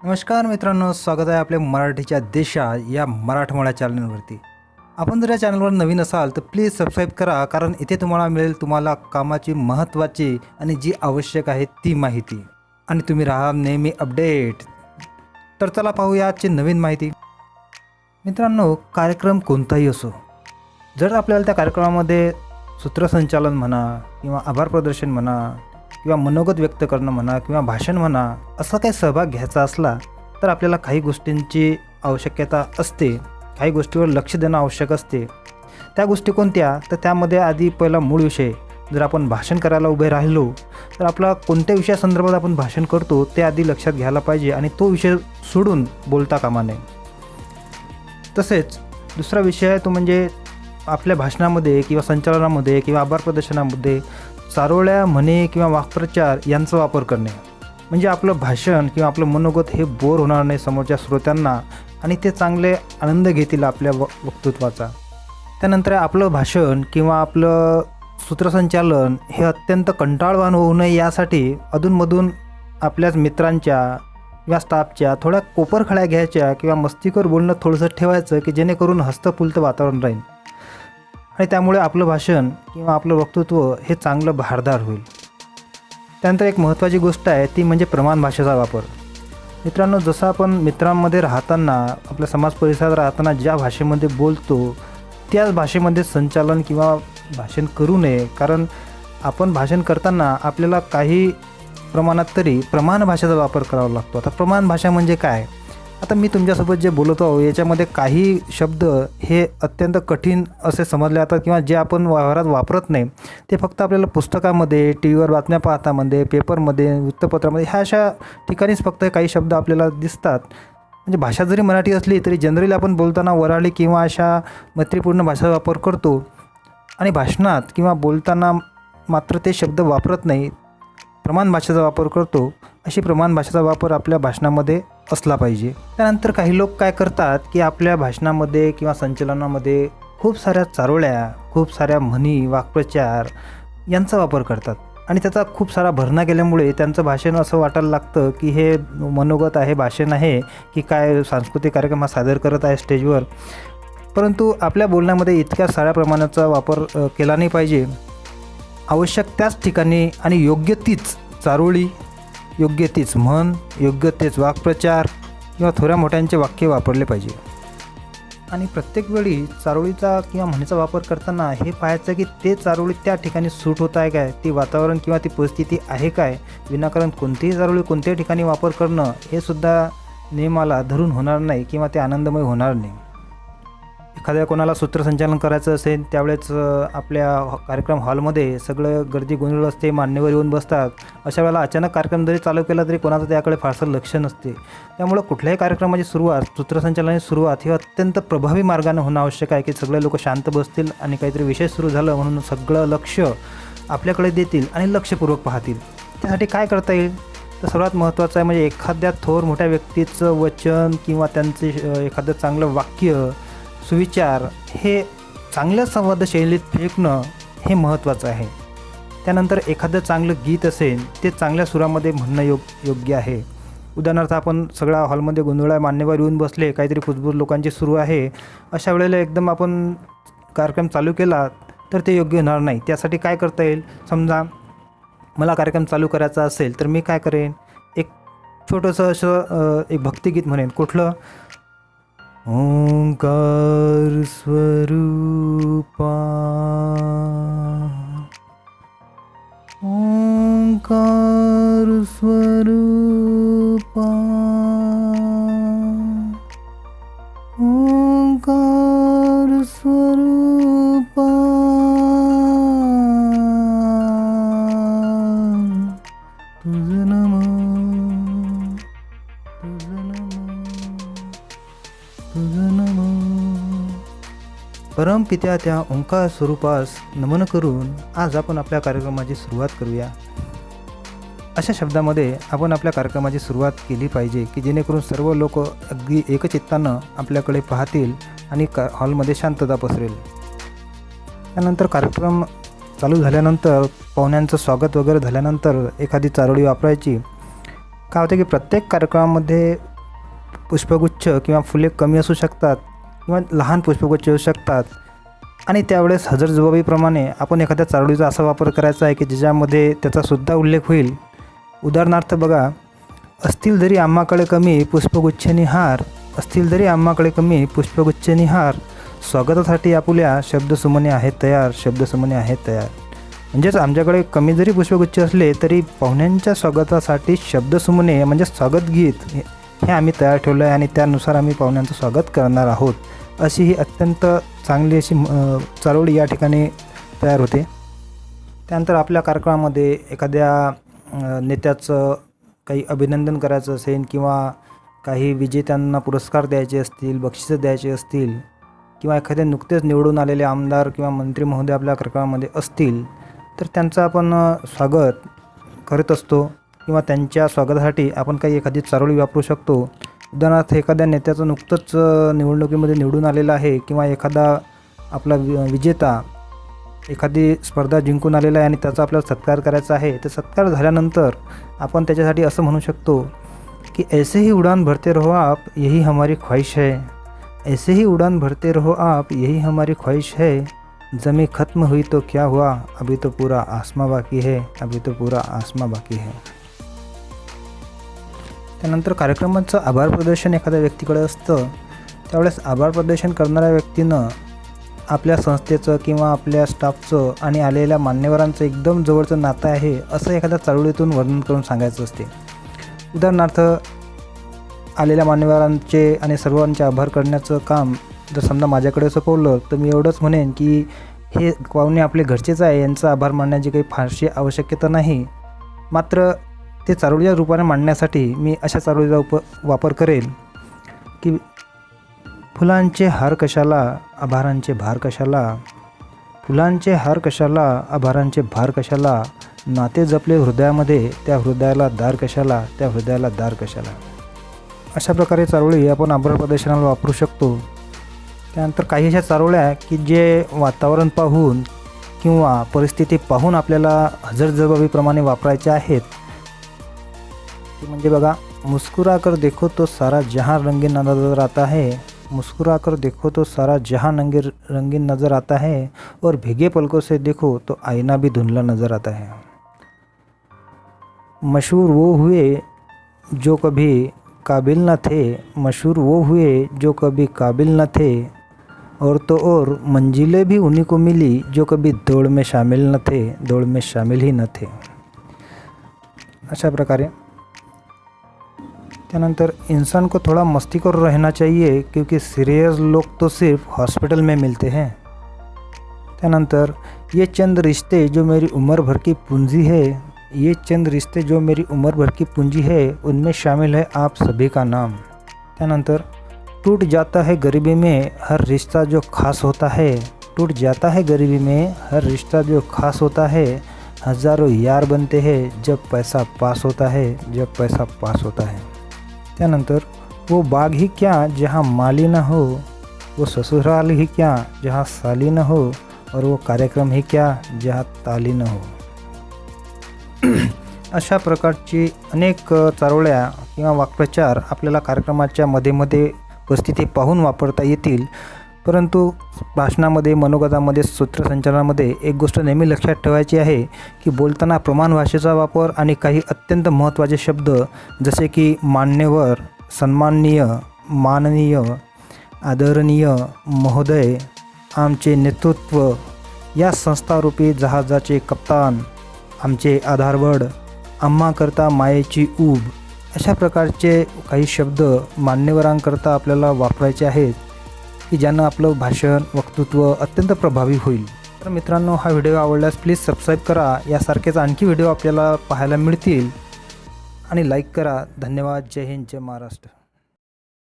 नमस्कार मित्रांनो स्वागत आहे आपल्या मराठीच्या देशा या मराठमोळ्या चॅनलवरती आपण जर या चॅनलवर नवीन असाल तर प्लीज सबस्क्राईब करा कारण इथे तुम्हाला मिळेल तुम्हाला कामाची महत्त्वाची आणि जी आवश्यक आहे ती माहिती. आणि तुम्ही राहा नेहमी अपडेट तर चला पाहूया आजची नवीन माहिती. मित्रांनो कार्यक्रम कोणताही असो जर आपल्याला त्या कार्यक्रमामध्ये सूत्रसंचालन म्हणा किंवा आभार प्रदर्शन म्हणा किंवा मनोगत व्यक्त करणं म्हणा किंवा भाषण म्हणा असा काही सहभाग घ्यायचा असला तर आपल्याला काही गोष्टींची आवश्यकता असते काही गोष्टीवर लक्ष देणं आवश्यक असते. त्या गोष्टी कोणत्या? तर त्यामध्ये आधी पहिला मूळ विषय जर आपण भाषण करायला उभे राहिलो तर आपला कोणत्या विषयासंदर्भात आपण भाषण करतो ते आधी लक्षात घ्यायला पाहिजे आणि तो विषय सोडून बोलता कामा नये. तसेच दुसरा विषय आहे तो म्हणजे आपल्या भाषणामध्ये किंवा संचालनामध्ये किंवा आभार प्रदर्शनामध्ये चारोळ्या म्हणे किंवा वाक्प्रचार यांचा वापर करणे. म्हणजे आपलं भाषण किंवा आपलं मनोगत हे बोर होणार नाही समोरच्या श्रोत्यांना आणि ते चांगले आनंद घेतील आपल्या व वक्तृत्वाचा. त्यानंतर आपलं भाषण किंवा आपलं सूत्रसंचालन हे अत्यंत कंटाळवाण होऊ नये यासाठी अधूनमधून आपल्याच मित्रांच्या किंवा स्टाफच्या थोड्या कोपरखळ्या घ्यायच्या किंवा मस्तीकर बोलणं थोडंसं ठेवायचं की जेणेकरून हस्तफुलतं वातावरण राहील. आणि त्यामुळे आपलं भाषण किंवा आपलं वक्तृत्व हे चांगलं भारदार होईल. त्यानंतर एक महत्त्वाची गोष्ट आहे ती म्हणजे प्रमाण भाषेचा वापर. मित्रांनो जसं आपण मित्रांमध्ये राहताना आपल्या समाज परिसरात राहताना ज्या भाषेमध्ये बोलतो त्याच भाषेमध्ये संचालन किंवा भाषण करू नये. कारण आपण भाषण करताना आपल्याला काही प्रमाणात तरी प्रमाण भाषेचा वापर करावा लागतो. आता प्रमाण भाषा म्हणजे काय? आता मी तुमच्यासोबत जे बोलत आहो याच्यामध्ये काही शब्द हे अत्यंत कठीण असे समजले जातात किंवा जे आपण व्यवहारात वापरत नाही. ते फक्त आपल्याला पुस्तकामध्ये टी व्हीवर बातम्या पाहतामध्ये पेपरमध्ये वृत्तपत्रामध्ये ह्या अशा ठिकाणीच फक्त काही शब्द आपल्याला दिसतात. म्हणजे भाषा जरी मराठी असली तरी जनरली आपण बोलताना वराळी किंवा अशा मैत्रीपूर्ण भाषेचा वापर करतो. आणि भाषणात किंवा बोलताना मात्र ते शब्द वापरत नाही. प्रमाण भाषेचा वापर करतो. अशी प्रमाण भाषेचा वापर आपल्या भाषणामध्ये असला पाहिजे. त्यानंतर काही लोक काय करतात की आपल्या भाषणामध्ये किंवा संचलनामध्ये खूप साऱ्या चारोळ्या खूप साऱ्या म्हणी वाक्प्रचार यांचा वापर करतात. आणि त्याचा खूप सारा भरणा केल्यामुळे त्यांचं भाषण असं वाटायला लागतं की हे मनोगत आहे भाषण आहे की काय सांस्कृतिक कार्यक्रम हा सादर करत आहे स्टेजवर. परंतु आपल्या बोलण्यामध्ये इतक्या साऱ्या प्रमाणाचा वापर केला नाही पाहिजे. आवश्यक त्याच ठिकाणी आणि योग्य तीच चारोळी योग्य तीच म्हण योग्य तेच वाक्प्रचार किंवा थोड्या मोठ्यांचे वाक्य वापरले पाहिजे. आणि प्रत्येक वेळी चारोळीचा किंवा म्हणीचा वापर करताना हे पाहायचं की ते चारोळी त्या ठिकाणी सूट होत आहे काय? ती वातावरण किंवा ती परिस्थिती आहे काय? विनाकारण कोणतीही चारोळी कोणत्याही ठिकाणी वापर करणं हे सुद्धा नियमाला धरून होणार नाही किंवा ते आनंदमय होणार नाही. एखाद्या कोणाला सूत्रसंचालन करायचं असेल त्यावेळेस आपल्या कार्यक्रम हॉलमध्ये सगळं गर्दी गोंधळ असते मान्यवर येऊन बसतात. अशा वेळेला अचानक कार्यक्रम जरी चालू केला तरी कोणाचं त्याकडे फारसं लक्ष नसते. त्यामुळं कुठल्याही कार्यक्रमाची सुरुवात सूत्रसंचालनाची सुरुवात ही अत्यंत प्रभावी मार्गाने होणं आवश्यक आहे की सगळे लोक शांत बसतील आणि काहीतरी विषय सुरू झालं म्हणून सगळं लक्ष आपल्याकडे देतील आणि लक्षपूर्वक पाहतील. त्यासाठी काय करता येईल? तर सर्वात महत्त्वाचं आहे म्हणजे एखाद्या थोर मोठ्या व्यक्तीचं वचन किंवा त्यांचे एखादं चांगलं वाक्य सुविचार हे चांगल्या संवाद शैलीत फेकणं हे महत्त्वाचं आहे. त्यानंतर एखादं चांगलं गीत असेल ते चांगल्या सुरामध्ये म्हणणं योग योग्य आहे. उदाहरणार्थ आपण सगळ्या हॉलमध्ये गोंधळा मान्यवर येऊन बसले काहीतरी कुजबूज लोकांची सुरू आहे अशा वेळेला एकदम आपण कार्यक्रम चालू केला तर ते योग्य होणार नाही. त्यासाठी काय करता येईल? समजा मला कार्यक्रम चालू करायचा असेल तर मी काय करेन? एक छोटंसं असं एक भक्तिगीत म्हणेन. कुठलं? ओङ्कारस्वरूपा ओङ्कारस्वरूपा परमपित्या त्या ओंकार स्वरूपास नमन करून आज आपण आपल्या कार्यक्रमाची सुरुवात करूया. अशा शब्दामध्ये आपण आपल्या कार्यक्रमाची सुरुवात केली पाहिजे की जेणेकरून सर्व लोक अगदी एकचित्तानं आपल्याकडे पाहतील आणि का हॉलमध्ये शांतता पसरेल. त्यानंतर कार्यक्रम चालू झाल्यानंतर पाहुण्यांचं स्वागत वगैरे झाल्यानंतर एखादी चारोळी वापरायची. काय होतं की प्रत्येक कार्यक्रमामध्ये पुष्पगुच्छ किंवा फुले कमी असू शकतात. किंवा लहान पुष्पगुच्छ येऊ शकतात. आणि त्यावेळेस हजर जबाबीप्रमाणे आपण एखाद्या चारोळीचा असा वापर करायचा आहे की ज्याच्यामध्ये त्याचासुद्धा उल्लेख होईल. उदाहरणार्थ बघा असतील जरी आम्हाकडे कमी पुष्पगुच्छनी हार असतील जरी आम्हाकडे कमी पुष्पगुच्छनी हार स्वागतासाठी आपुल्या शब्दसुमने आहेत तयार शब्दसुमने आहेत तयार. म्हणजेच आमच्याकडे कमी जरी पुष्पगुच्छ असले तरी पाहुण्यांच्या स्वागतासाठी शब्दसुमने म्हणजे स्वागत गीत हे आम्ही तयार ठेवलं आहे आणि त्यानुसार आम्ही पाहुण्यांचं स्वागत करणार आहोत. अशी ही अत्यंत चांगली अशी अ, या ठिकाणी तयार होते. त्यानंतर आपल्या कार्यक्रमामध्ये एखाद्या नेत्याचं काही अभिनंदन करायचं असेल किंवा काही विजेत्यांना पुरस्कार द्यायचे असतील बक्षिसं द्यायचे असतील किंवा एखादे नुकतेच निवडून आलेले आमदार किंवा मंत्री महोदय आपल्या कार्यक्रमामध्ये असतील तर त्यांचं आपण स्वागत करत असतो. किंवा त्यांच्या स्वागतासाठी आपण काही एखादी चारोळी वापरू शकतो. उदाहरणार्थ एखाद्या नेत्याचं नुकतंच निवडणुकीमध्ये निवडून आलेलं आहे किंवा एखादा आपला वि विजेता एखादी स्पर्धा जिंकून आलेला आहे आणि त्याचा आपल्याला सत्कार करायचा आहे तर सत्कार झाल्यानंतर आपण त्याच्यासाठी असं म्हणू शकतो की ऐसे ही उडान भरते रहो आप यही हमारी ख्वाहिश है. ऐसे ही उड़ान भरते रहो आप यही हमारी ख्वाहिश है. जमी खत्म हुई तो क्या हुआ? अभी तो पूरा आसमां बाकी है. अभी तो पूरा आसमां बाकी है. त्यानंतर कार्यक्रमाचं आभार प्रदर्शन एखाद्या व्यक्तीकडे असतं त्यावेळेस आभार प्रदर्शन करणाऱ्या व्यक्तीनं आपल्या संस्थेचं किंवा आपल्या स्टाफचं आणि आलेल्या मान्यवरांचं एकदम जवळचं नातं आहे असं एखाद्या चळवळीतून वर्णन करून सांगायचं असते. उदाहरणार्थ आलेल्या मान्यवरांचे आणि सर्वांचे आभार करण्याचं काम जर समजा माझ्याकडे सोपवलं तर मी एवढंच म्हणेन की हे पाहुणे आपले घरचेच आहे यांचा आभार मानण्याची काही फारशी आवश्यकता नाही. मात्र ते चारोळीच्या रूपाने मांडण्यासाठी मी अशा चारोळीचा उप वापर करेल की फुलांचे हार कशाला आभारांचे भार कशाला फुलांचे हार कशाला आभारांचे भार कशाला नाते जपले हृदयामध्ये त्या हृदयाला दार कशाला त्या हृदयाला दार कशाला. अशा प्रकारे चारोळी आपण आभार प्रदर्शनाला वापरू शकतो. त्यानंतर काही अशा चारोळ्या की जे वातावरण पाहून किंवा परिस्थिती पाहून आपल्याला हजरजबाबीप्रमाणे वापरायच्या आहेत. ती म्हणजे बघा मुस्कुरा कर देखो तो सारा जहाँ रंगीन नज़र आता है मुस्कुरा कर देखो तो सारा जहाँ नंगे रंगीन नज़र आता है और भीगे पलकों से देखो तो आईना भी धुंधला नज़र आता है। मशहूर वो हुए जो कभी काबिल न थे, मशहूर वो हुए जो कभी काबिल न थे, और तो और मंजिलें भी उन्हीं को मिली जो कभी दौड़ में शामिल न थे, दौड़ में शामिल ही न थे। अशा प्रकारे त्यानंतर इंसान को थोड़ा मस्ती कर रहना चाहिए, क्योंकि सीरियस लोग तो सिर्फ़ हॉस्पिटल में मिलते हैं। त्यानंतर, ये चंद रिश्ते जो मेरी उम्र भर की पूंजी है, ये चंद रिश्ते जो मेरी उम्र भर की पूंजी है, उनमें शामिल है आप सभी का नाम। त्यानंतर, टूट जाता है गरीबी में हर रिश्ता जो खास होता है, टूट जाता है गरीबी में हर रिश्ता जो खास होता है, हज़ारों यार बनते हैं जब पैसा पास होता है, जब पैसा पास होता है। त्यानंतर वो बाग ही क्या जहाँ माली न हो वो ससुराल ही क्या जहाँ साली न हो और वो कार्यक्रम ही क्या जहाँ ताली न हो? अशा प्रकारची अनेक चारोळ्या किंवा वाक्प्रचार आपल्याला कार्यक्रमाच्या मध्ये मध्ये उपस्थिती पाहून वापरता येतील. परंतु भाषणामध्ये मनोगतामध्ये सूत्रसंचालनामध्ये एक गोष्ट नेहमी लक्षात ठेवायची आहे की बोलताना प्रमाण भाषेचा वापर आणि काही अत्यंत महत्त्वाचे शब्द जसे की मान्यवर सन्माननीय माननीय आदरणीय महोदय आमचे नेतृत्व या संस्थारूपी जहाजाचे कप्तान आमचे आधारवड आम्हाकरता मायेची ऊब अशा प्रकारचे काही शब्द मान्यवरांकरता आपल्याला वापरायचे आहेत. की ज्यानं आपलं भाषण वक्तृत्व अत्यंत प्रभावी होईल. तर मित्रांनो हा व्हिडिओ आवडल्यास प्लीज सबस्क्राईब करा. यासारखेच आणखी व्हिडिओ आपल्याला पाहायला मिळतील. आणि लाईक करा. धन्यवाद. जय हिंद. जय महाराष्ट्र.